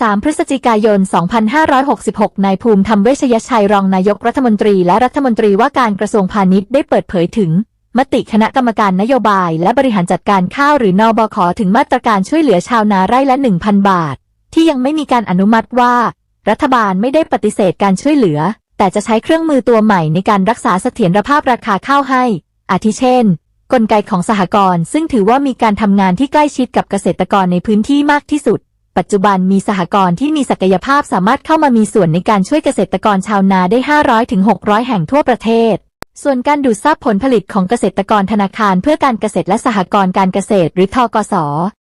3 พฤศจิกายน 2566 นายภูมิธรรมเวชยชัยรองนายกรัฐมนตรีและรัฐมนตรีว่าการกระทรวงพาณิชย์ได้เปิดเผยถึง มติคณะกรรมการนโยบายและบริหารจัดการข้าวหรือนอบขถึงมาตรการช่วยเหลือชาวนาไร่ละ 1,000 บาท ที่ยังไม่มีการอนุมัติว่า รัฐบาลไม่ได้ปฏิเสธการช่วยเหลือ แต่จะใช้เครื่องมือตัวใหม่ในการรักษาเสถียรภาพราคาข้าวให้ อาทิเช่น กลไกของสหกรณ์ซึ่งถือว่ามีการทำงานที่ใกล้ชิดกับเกษตรกรในพื้นที่มากที่สุด ปัจจุบันมีสหกรณ์ที่มีศักยภาพสามารถเข้ามามีส่วนในการช่วยเกษตรกรชาวนาได้ 500ถึง600 แห่งทั่วประเทศ ส่วนการดูดซับผลผลิตของเกษตรกรธนาคารเพื่อการเกษตรและสหกรณ์การเกษตรหรือทกส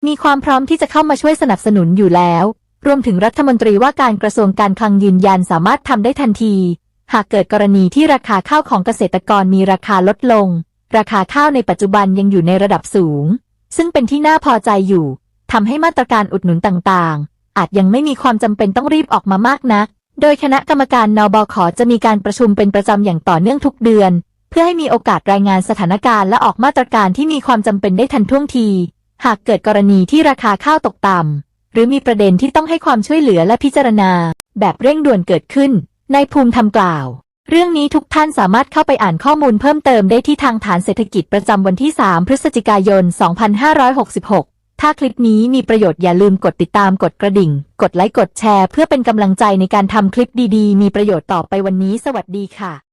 มีความพร้อมที่จะเข้ามาช่วยสนับสนุนอยู่แล้ว รวมถึงรัฐมนตรีว่าการกระทรวงการคลังยืนยันสามารถทำได้ทันที หากเกิดกรณีที่ราคาข้าวของเกษตรกรมีราคาลดลง ราคาข้าวในปัจจุบันยังอยู่ในระดับสูง ซึ่งเป็นที่น่าพอใจอยู่ ทำให้มาตรการอุดหนุนต่างๆ อาจยังไม่มีความจำเป็นต้องรีบออกมามากนัก โดยคณะกรรมการนบขจะมีการประชุมเป็นประจำอย่างต่อเนื่องทุกเดือน เพื่อให้มีโอกาสรายงานสถานการณ์และออกมาตรการที่มีความจำเป็นได้ทันท่วงที หากเกิดกรณีที่ราคาข้าวตกต่ำหรือมีประเด็นที่ต้องให้ความช่วยเหลือและพิจารณา แบบเร่งด่วนเกิดขึ้นนายภูมิทำกล่าว เรื่องนี้ทุกท่านสามารถเข้าไปอ่านข้อมูลเพิ่มเติมได้ที่ทางฐานเศรษฐกิจประจำวันที่ 3 พฤศจิกายน 2566 ถ้าคลิปนี้มีประโยชน์อย่าลืมกดติดตามกดกระดิ่ง กดไลค์กดแชร์ เพื่อเป็นกำลังใจในการทำคลิปดีๆ มีประโยชน์ต่อไปวันนี้สวัสดีค่ะ